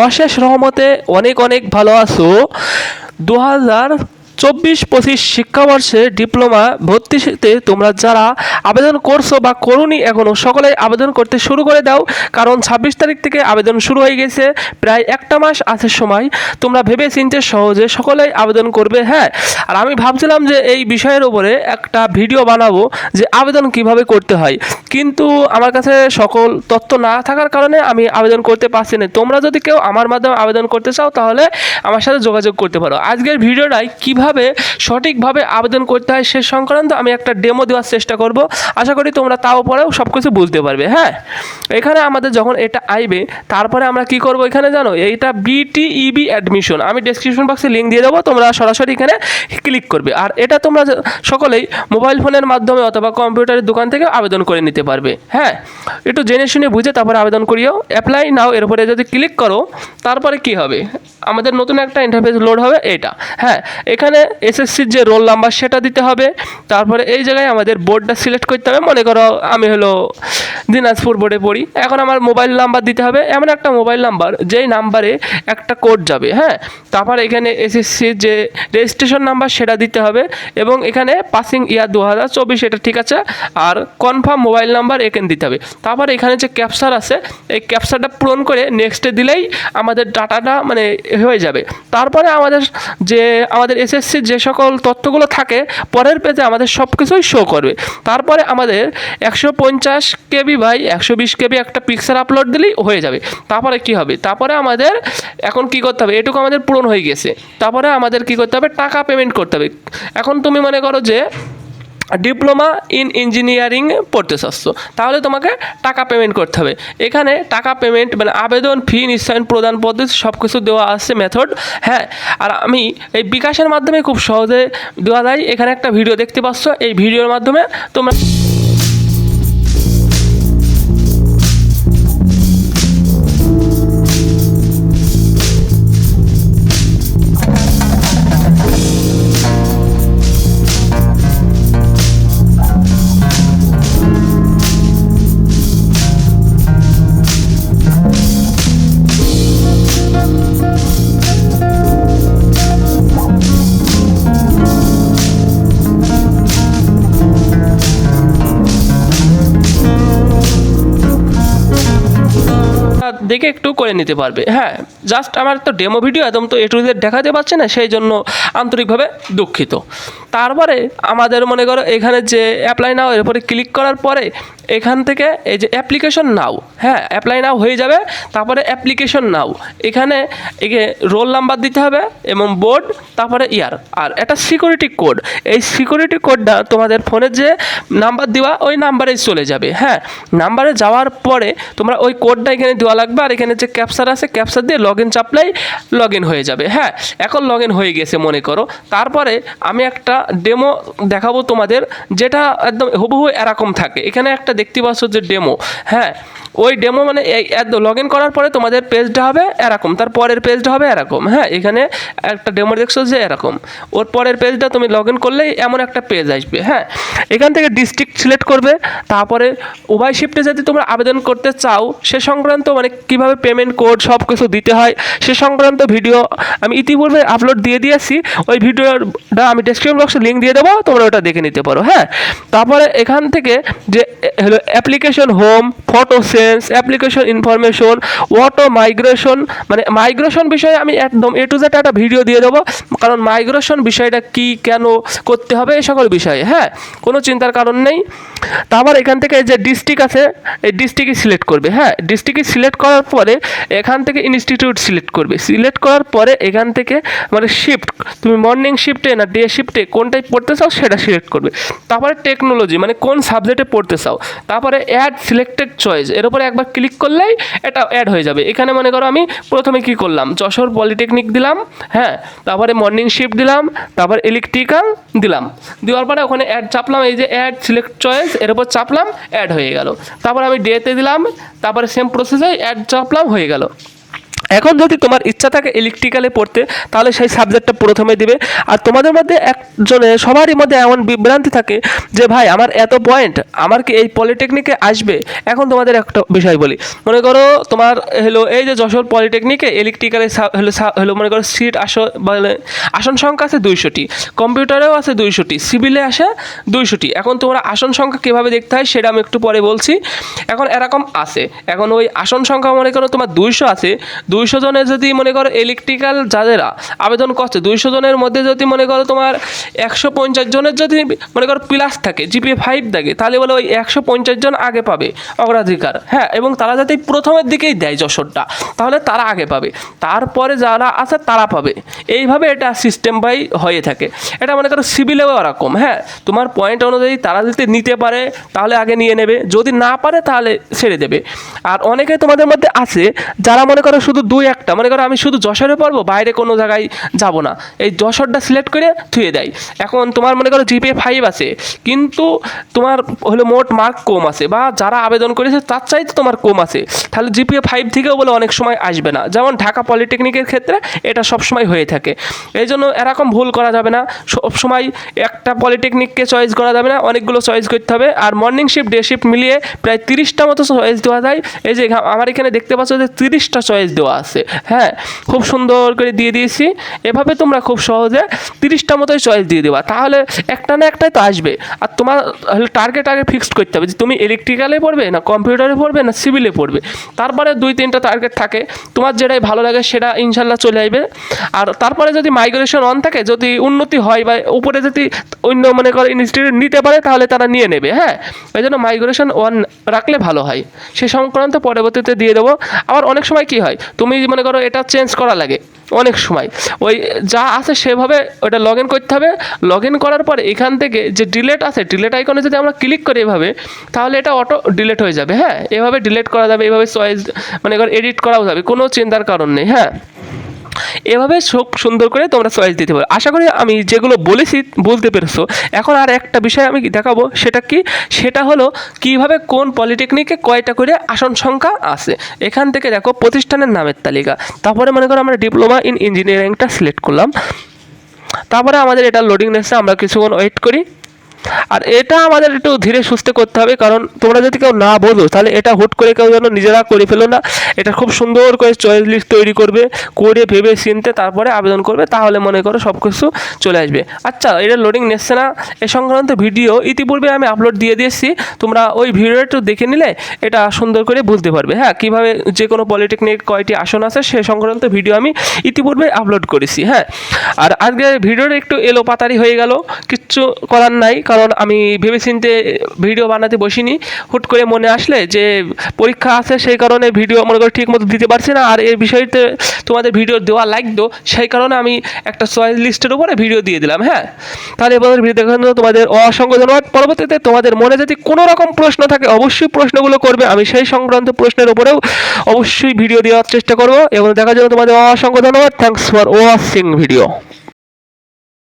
অশেষ রহমতে অনেক অনেক ভালো আছো। দু হাজার চব্বিশ পঁচিশ শিক্ষাবর্ষে ডিপ্লোমা ভর্তিতে তোমরা যারা আবেদন করছ বা করুনি এখনও সকলে আবেদন করতে শুরু করে দাও, কারণ ছাব্বিশ তারিখ থেকে আবেদন শুরু হয়ে গেছে। প্রায় একটা মাস আছে সময়। তোমরা ভেবে চিনতে সহজে সকলেই আবেদন করবে হ্যাঁ? আর আমি ভাবছিলাম যে এই বিষয়ের উপরে একটা ভিডিও বানাবো যে আবেদন কীভাবে করতে হয়। কিন্তু আমার কাছে সকল তথ্য না থাকার কারণে আমি আবেদন করতে পারছি না। তোমরা যদি কেউ আমার মাধ্যমে আবেদন করতে চাও, তাহলে আমার সাথে যোগাযোগ করতে পারো। আজকের ভিডিওটাই কীভাবে সঠিকভাবে আবেদন করতে হয় সে সংক্রান্ত আমি একটা ডেমো দেওয়ার চেষ্টা করব। আশা করি তোমরা তাও পরেও সব কিছু বুঝতে পারবে হ্যাঁ? এখানে আমাদের যখন এটা আইবে, তারপরে আমরা কি করব এখানে জানো? এইটা বিটিইবি অ্যাডমিশন আমি ডেসক্রিপশন বক্সে লিঙ্ক দিয়ে দেবো, তোমরা সরাসরি এখানে ক্লিক করবে। আর এটা তোমরা সকলেই মোবাইল ফোনের মাধ্যমে অথবা কম্পিউটারের দোকান থেকে আবেদন করে নিতে পারবে। হ্যাঁ একটু জেনে শুনে বুঝে তারপরে আবেদন করিও। অ্যাপ্লাই নাও এর উপরে যদি ক্লিক করো, তারপরে কি হবে? আমাদের নতুন একটা ইন্টারফেস লোড হবে এটা। হ্যাঁ এখানে এসএসসির যে রোল নাম্বার সেটা দিতে হবে। তারপরে এই জায়গায় আমাদের বোর্ডটা সিলেক্ট করতে হবে। মনে করো আমি হলো দিনাজপুর বোর্ডে পড়ি। এখন আমার মোবাইল নাম্বার দিতে হবে। এমন একটা মোবাইল নাম্বার যেই নাম্বারে একটা কোড যাবে। হ্যাঁ তারপর এখানে এসএসসির যে রেজিস্ট্রেশন নাম্বার সেটা দিতে হবে এবং এখানে পাসিং ইয়ার দু হাজার চব্বিশ, এটা ঠিক আছে। আর কনফার্ম মোবাইল নাম্বার এখানে দিতে হবে। তারপর এখানে যে ক্যাপচার আছে, এই ক্যাপচারটা পূরণ করে নেক্সটে দিলেই আমাদের ডাটাটা মানে হয়ে যাবে। তারপরে আমাদের যে, আমাদের এসএসসির যে সকল তথ্যগুলো থাকে, পরের পেজে আমাদের সব কিছুই শো করবে। তারপরে আমাদের একশো পঞ্চাশ কেবি বাই একশো বিশ কেবি একটা পিকচার আপলোড দিলেই হয়ে যাবে। তারপরে কি হবে? তারপরে আমাদের এখন কি করতে হবে? এটুকু আমাদের পূরণ হয়ে গেছে। তারপরে আমাদের কি করতে হবে? টাকা পেমেন্ট করতে হবে। এখন তুমি মনে করো যে ডিপ্লোমা ইন ইঞ্জিনিয়ারিং পড়তে চাচ্ছ, তাহলে তোমাকে টাকা পেমেন্ট করতে হবে। এখানে টাকা পেমেন্ট মানে আবেদন ফি নিশ্চয়ন, প্রদান পদ্ধতি সব কিছু দেওয়া আছে মেথড হ্যাঁ? আর আমি এই বিকাশের মাধ্যমে খুব সহজে দেওয়া যায়। এখানে একটা ভিডিও দেখতে পাচ্ছ, এই ভিডিওর মাধ্যমে তোমরা দেখে একটু করে নিতে পারবে। হ্যাঁ জাস্ট আমার তো ডেমো ভিডিও একদম তো এটুদের দেখাতে পারছে না, সেই জন্য আন্তরিকভাবে দুঃখিত। তারপরে আমাদের মনে করো এখানে যে অ্যাপ্লাই নাও এরপরে ক্লিক করার পরে এখান থেকে এই যে অ্যাপ্লিকেশন নাও হ্যাঁ অ্যাপ্লাই নাও হয়ে যাবে। তারপরে অ্যাপ্লিকেশন নাও এখানে একে রোল নাম্বার দিতে হবে এবং বোর্ড তারপরে ইয়ার আর একটা সিকিউরিটি কোড এই সিকিউরিটি কোডটা তোমাদের ফোনের যে নাম্বার দেওয়া, ওই নাম্বারেই চলে যাবে হ্যাঁ। নাম্বারে যাওয়ার পরে তোমরা ওই কোডটা এখানে দেওয়া লাগবে, আর এখানে যে ক্যাপচার আছে ক্যাপচার দিয়ে লগ ইন চাপলেই লগ ইন হয়ে যাবে হ্যাঁ। এখন লগ ইন হয়ে গেছে, মনে করো। তারপরে আমি একটা ডেমো দেখাবো তোমাদের, যেটা একদম হুবহু এরকম থাকে। এখানে একটা দেখতে পাচ্ছ যে ডেমো হ্যাঁ? ওই ডেমো মানে এই লগ ইন করার পরে তোমাদের পেজটা হবে এরকম, তার পরের পেজটা হবে এরকম হ্যাঁ? এখানে একটা ডেমো দেখছ যে এরকম, ওর পরের পেজটা তুমি লগ ইন করলেই এমন একটা পেজ আসবে হ্যাঁ? এখান থেকে ডিস্ট্রিক্ট সিলেক্ট করবে, তারপরে উভয় শিফটে যদি তোমরা আবেদন করতে চাও, সে সংক্রান্ত মানে কীভাবে পেমেন্ট কোড সব কিছু দিতে হয়, সে সংক্রান্ত ভিডিও আমি ইতিপূর্বে আপলোড দিয়ে দিয়েছি, ওই ভিডিওটা আমি ডেসক্রিপশন বক্সে লিঙ্ক দিয়ে দেবো, তোমরা ওটা দেখে নিতে পারো হ্যাঁ? তারপরে এখান থেকে যে হলো application home photo sense application information auto migration মানে মাইগ্রেশন বিষয়ে আমি একদম এ টু জেড একটা ভিডিও দিয়ে দেবো, কারণ মাইগ্রেশন বিষয়টা কি, কেন করতে হবে এই সকল বিষয়ে হ্যাঁ? কোনো চিন্তার কারণ নেই। তারপর এখান থেকে যে ডিস্ট্রিক্ট আছে, এই ডিস্ট্রিক্টই সিলেক্ট করবে হ্যাঁ? ডিস্ট্রিক্টই সিলেক্ট করার পরে এখান থেকে ইনস্টিটিউট সিলেক্ট করবে। সিলেক্ট করার পরে এখান থেকে মানে শিফট তুমি মর্নিং শিফটে না ডে শিফটে কোনটায় পড়তে চাও সেটা সিলেক্ট করবে। তারপরে টেকনোলজি মানে কোন সাবজেক্টে পড়তে চাও। তারপরে অ্যাড সিলেক্টেড চয়েস এর উপরে একবার ক্লিক করলেই এটা অ্যাড হয়ে যাবে। এখানে মনে করো আমি প্রথমে কি করলাম? যশোর পলিটেকনিক দিলাম হ্যাঁ? তারপরে মর্নিং শিফট দিলাম, তারপর ইলেকট্রিক্যাল দিলাম। দেওয়ার পরে ওখানে অ্যাড চাপলাম, এই যে অ্যাড সিলেক্ট চয়েস এর উপর চাপলাম অ্যাড হয়ে গেল। তারপর আমি ডেতে দিলাম, তারপরে সেম প্রসেসে অ্যাড চাপলাম, হয়ে গেল। এখন যদি তোমার ইচ্ছা থাকে ইলেকট্রিক্যালে পড়তে, তাহলে সেই সাবজেক্টটা প্রথমে দিবে। আর তোমাদের মধ্যে একজনে, সবারই মধ্যে এমন বিভ্রান্তি থাকে যে, ভাই, আমার এত পয়েন্ট আমার কি এই পলিটেকনিকে আসবে? এখন তোমাদের একটা বিষয় বলি। মনে করো তোমার হলো এই যে যশোর পলিটেকনিকে ইলেকট্রিক্যালে হলো হলো মনে করো সিট আসন বলে আসন সংখ্যা আছে দুইশোটি কম্পিউটারেও আছে দুইশোটি সিভিলে আসে দুইশোটি। এখন তোমরা আসন সংখ্যা কীভাবে দেখতে হয় সেটা আমি একটু পরে বলছি। এখন এরকম আছে। এখন ওই আসন সংখ্যা মনে করো তোমার দুইশো আছে দুইশো জনের যদি মনে করো ইলেকট্রিক্যাল যাদেরা আবেদন করছে, দুইশো জনের মধ্যে যদি মনে করো তোমার একশো পঞ্চাশ জনের যদি মনে করো প্লাস থাকে জিপিএ ফাইভ থাকে, তাহলে বলে ওই একশো পঞ্চাশ জন আগে পাবে অগ্রাধিকার। হ্যাঁ এবং তারা যাতে প্রথমের দিকেই দেয় যশোরটা, তাহলে তারা আগে পাবে। তারপরে যারা আছে তারা পাবে। এইভাবে এটা সিস্টেম বাই হয়ে থাকে। এটা মনে করো সিভিলেও এরকম হ্যাঁ। তোমার পয়েন্ট অনুযায়ী তারা যদি নিতে পারে, তাহলে আগে নিয়ে নেবে। যদি না পারে, তাহলে ছেড়ে দেবে। আর অনেকে তোমাদের মধ্যে আছে, যারা মনে করো শুধু দুই একটা। মনে করো আমি শুধু যশোরে পড়ব, বাইরে কোনো জায়গায় যাব না। এই যশোরটা সিলেক্ট করে থুয়ে দেয়। এখন তোমার মনে করো জিপিএ ফাইভ আছে, কিন্তু তোমার হলো মোট মার্ক কম আছে বা যারা আবেদন করেছে তার চাইতে তোমার কম আছে। তাহলে জিপিএ ফাইভ থেকেও বলে অনেক সময় আসবে না। যেমন ঢাকা পলিটেকনিকের ক্ষেত্রে এটা সবসময় হয়ে থাকে। এই জন্য এরকম ভুল করা যাবে না। সবসময় একটা পলিটেকনিককে চয়েস করা যাবে না। অনেকগুলো চয়েস করতে হবে। আর মর্নিং শিফট ডে শিফট মিলিয়ে প্রায় তিরিশটা মতো চয়েস দেওয়া যায়। এই যে আমার এখানে দেখতে পাচ্ছ যে তিরিশটা চয়েস দেওয়া আছে। হ্যাঁ খুব সুন্দর করে দিয়ে দিয়েছি। এভাবে তোমরা খুব সহজে তিরিশটা মতোই চয়েস দিয়ে দেবা। তাহলে একটা না একটাই তো আসবে। আর তোমার টার্গেট আগে ফিক্সড করতে হবে যে তুমি ইলেকট্রিক্যালে পড়বে না কম্পিউটারে পড়বে না সিভিলে পড়বে। তারপরে দুই তিনটা টার্গেট থাকে। তোমার যেটাই ভালো লাগে সেটা ইনশাল্লাহ চলে আসবে আর তারপরে যদি মাইগ্রেশন অন থাকে, যদি উন্নতি হয় বা উপরে যদি অন্য মনে করো ইনস্টিটিউট নিতে পারে, তাহলে তারা নিয়ে নেবে। হ্যাঁ এই জন্য মাইগ্রেশন ওয়ান রাখলে ভালো হয়। সে সংক্রান্ত পরবর্তীতে দিয়ে দেবো। আবার অনেক সময় কি হয়? তুমি মনে করো এটা চেঞ্জ করা লাগে অনেক সময়। ওই যা আছে সেভাবে ওটা লগ ইন করতে হবে। লগ ইন করার পরে এখান থেকে যে ডিলেট আছে ডিলেট আইকনে যদি আমরা ক্লিক করি এভাবে, তাহলে এটা অটো ডিলেট হয়ে যাবে হ্যাঁ? এভাবে ডিলেট করা যাবে, এভাবে চয়েস মানে এডিট করাও যাবে, কোনো চিন্তার কারণ নেই হ্যাঁ? এভাবে খুব সুন্দর করে তোমরা চয়েস দিতে পারো। আশা করি আমি যেগুলো বলেছি, বলতে পেরেছ। এখন আর একটা বিষয় আমি দেখাবো, সেটা কি? সেটা হলো কীভাবে কোন পলিটেকনিকে কয়টা করে আসন সংখ্যা আছে। এখান থেকে দেখো প্রতিষ্ঠানের নামের তালিকা। তারপরে মনে করো আমরা ডিপ্লোমা ইন ইঞ্জিনিয়ারিংটা সিলেক্ট করলাম। তারপরে আমাদের এটা লোডিং নেসে আমরা কিছুক্ষণ ওয়েট করি। আর এটা আমাদের একটু ধীরে সুস্থে করতে হবে, কারণ তোমরা যদি কেউ না বোঝো, তাহলে এটা হুট করে কেউ যেন নিজেরা করে ফেলো না। এটা খুব সুন্দর করে চয়েস লিস্ট তৈরি করবে, করে ভেবে চিনতে তারপরে আবেদন করবে, তাহলে মনে করো সব কিছু চলে আসবে। আচ্ছা এটা লোডিং নিচ্ছে না, এ সংক্রান্ত ভিডিও ইতিপূর্বে আমি আপলোড দিয়ে দিয়েছি, তোমরা ওই ভিডিওটা একটু দেখে নিলে এটা সুন্দর করে বুঝতে পারবে। হ্যাঁ কীভাবে যে কোনো পলিটেকনিক কয়টি আসন আছে, সে সংক্রান্ত ভিডিও আমি ইতিপূর্বে আপলোড করেছি হ্যাঁ। আর আজকে ভিডিওটা একটু এলো পাতারি হয়ে গেল, কিচ্ছু করার নাই কারণ আমি ভেবেচিন্তে ভিডিও বানাতে বসিনি। হুট করে মনে আসলে যে পরীক্ষা আছে, সেই কারণে ভিডিও মনে করো ঠিক মতো দিতে পারছি না। আর এই বিষয়তে তোমাদের ভিডিও দেওয়া লাগতো, সেই কারণে আমি একটা চয়েস লিস্টের উপরে ভিডিও দিয়ে দিলাম হ্যাঁ? তাহলে এবার ভিডিও দেখার জন্য তোমাদের অসংখ্য ধন্যবাদ। পরবর্তীতে তোমাদের মনে যদি কোনো রকম প্রশ্ন থাকে, অবশ্যই প্রশ্নগুলো করবে। আমি সেই সংক্রান্ত প্রশ্নের উপরেও অবশ্যই ভিডিও দেওয়ার চেষ্টা করব। এবং দেখার জন্য তোমাদের অসংখ্য ধন্যবাদ। Thanks for watching video